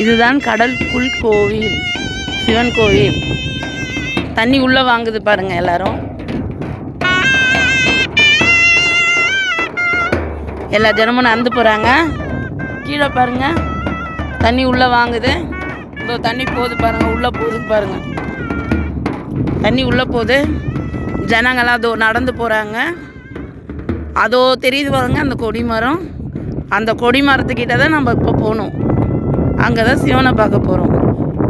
இதுதான் கடலுக்குள் கோவில் சிவன் கோவில். தண்ணி உள்ளே வாங்குது பாருங்கள் எல்லாரும். எல்லா ஜனமும் நடந்து போகிறாங்க கீழே பாருங்க. தண்ணி உள்ளே வாங்குது. இதோ தண்ணி போகுது பாருங்கள் உள்ளே போகுதுன்னு பாருங்கள் தண்ணி உள்ளே போகுது. ஜனங்களாம் அதோ நடந்து போகிறாங்க அதோ தெரியுது பாருங்க அந்த கொடி மரம். அந்த கொடி மரத்துக்கிட்ட தான் நம்ம இப்போ போகணும். அங்கே தான் சிவனை பார்க்க போகிறோம்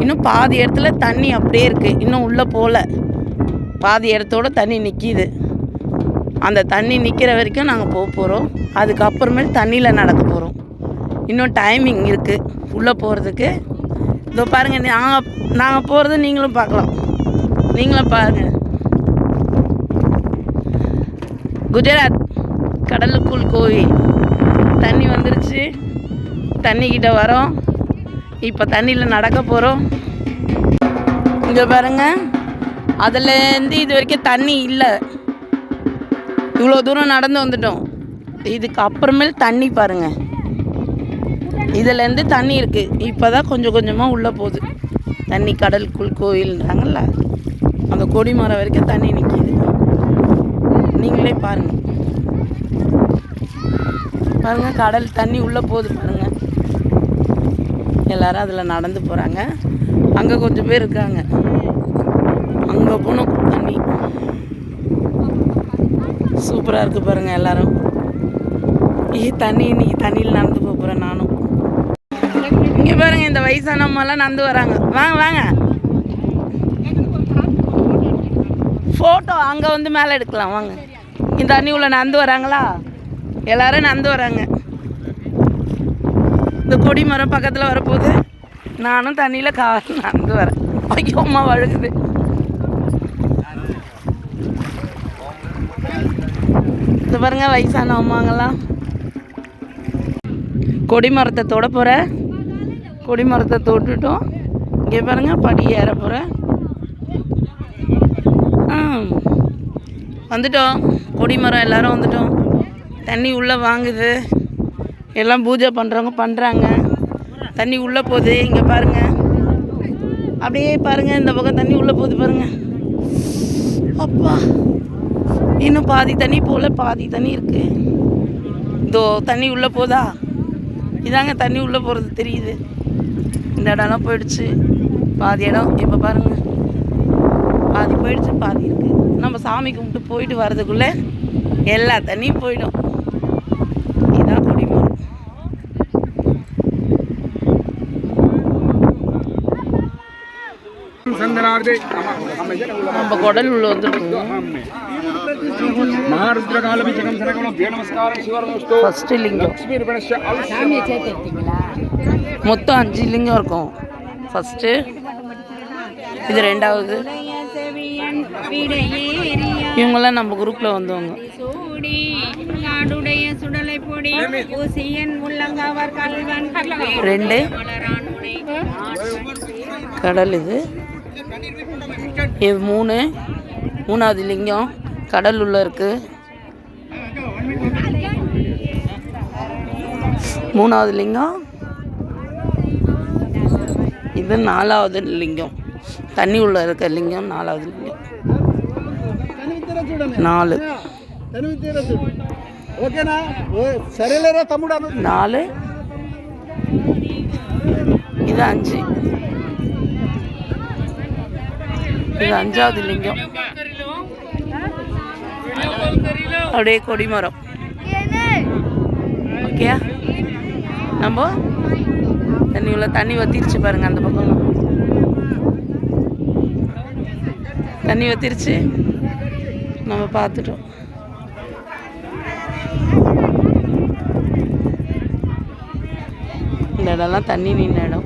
இன்னும் பாதி இடத்துல தண்ணி அப்படியே இருக்குது இன்னும் உள்ளே போகல பாதி இடத்தோட தண்ணி நிற்கிது அந்த தண்ணி நிற்கிற வரைக்கும் நாங்கள் போக போகிறோம் அதுக்கப்புறமேல் தண்ணியில் நடக்க போகிறோம் இன்னும் டைமிங் இருக்குது உள்ளே போகிறதுக்கு இதோ பாருங்கள் நாங்கள் நாங்கள் போகிறது நீங்களும் பார்க்கலாம். நீங்களும் பாருங்கள் குஜராத் கடலுக்குள் கோவில் தண்ணி வந்துருச்சு. தண்ணிக்கிட்ட வரோம். இப்போ தண்ணியில் நடக்க போகிறோம் இங்கே பாருங்க. அதுலேருந்து இது வரைக்கும் தண்ணி இல்லை. இவ்வளோ தூரம் நடந்து வந்துட்டோம். இதுக்கு அப்புறமேல் தண்ணி பாருங்க. இதுலேருந்து தண்ணி இருக்குது இப்போ தான் கொஞ்சம் கொஞ்சமாக உள்ளே போகுது. தண்ணி கடலுக்குள் கோயில்ன்றாங்கல்ல அந்த கொடி மரம் வரைக்கும் தண்ணி நிற்கிது நீங்களே பாருங்கள் பாருங்கள் கடல் தண்ணி உள்ளே போகுது பாருங்கள் எல்லாரும் அதில் நடந்து போகிறாங்க அங்கே கொஞ்சம் பேர் இருக்காங்க. அங்கே போகணும் தண்ணி சூப்பராக இருக்குது பாருங்கள் எல்லாரும். ஏ தண்ணி இன்னைக்கு தண்ணியில் நடந்து போகிறேன் நானும். இங்கே பாருங்க இந்த வயசானவங்கெல்லாம் நடந்து வராங்க. வாங்க வாங்க. ஃபோட்டோ அங்கே வந்து மேலே எடுக்கலாம் வாங்க. இந்த தண்ணி உள்ள நடந்து வராங்களா? எல்லாரும் நடந்து வராங்க. இந்த கொடி மரம் பக்கத்தில் வரப்போகுது. நானும் தண்ணியில் கார் நடந்து வரேன். ஐயோ அம்மா வழுகுது. இது பாருங்க வயசான அம்மாங்கெல்லாம் கொடிமரத்தை தொட போகிறேன் கொடிமரத்தை தொட்டுட்டோம். இங்கே பாருங்க படி ஏற போகிறேன் ஆ வந்துட்டோம். கொடிமரம் எல்லோரும் வந்துட்டோம். தண்ணி உள்ளே வாங்குது. எல்லாம் பூஜை பண்ணுறவங்க பண்ணுறாங்க தண்ணி உள்ளே போகுது இங்கே பாருங்கள் அப்படியே பாருங்கள் இந்த பக்கம் தண்ணி உள்ளே போகுது பாருங்கள் அப்பா இன்னும் பாதி தண்ணி போகல பாதி தண்ணி இருக்குது இதோ தண்ணி உள்ளே போதா? இதாங்க தண்ணி உள்ளே போகிறது தெரியுது. இந்த இடம்லாம் போயிடுச்சு. பாதி இடம் இப்போ பாருங்கள் பாதி போயிடுச்சு பாதி இருக்குது நம்ம சாமி கும்பிட்டு போயிட்டு வர்றதுக்குள்ளே எல்லா தண்ணியும் போயிடும். நம்ம குடல் உள்ள வந்துருக்கோம். லிங்கம். மொத்தம் அஞ்சு லிங்கம் இருக்கும். ஃபர்ஸ்ட்டு இது ரெண்டாவது. இவங்கெல்லாம் நம்ம குரூப்பில் வந்தவங்க. ரெண்டு. கடல் இது. இது மூணு. மூணாவது லிங்கம். கடல் உள்ள இருக்கு. மூணாவது லிங்கம். இது நாலாவது லிங்கம். தண்ணி உள்ள இருக்க லிங்கம் நாலாவது லிங்கம். நாலு. நாலு. இது அஞ்சு. இது அஞ்சாவது லிங்கம். அப்படியே கொடிமரம். ஓகேயா நம்ம தண்ணி உள்ள தண்ணி வத்திருச்சு பாருங்க அந்த பக்கம். தண்ணி வத்திருச்சு. நம்ம பார்த்துட்டோம். இந்த இடம்லாம் தண்ணி நின்ன இடம்.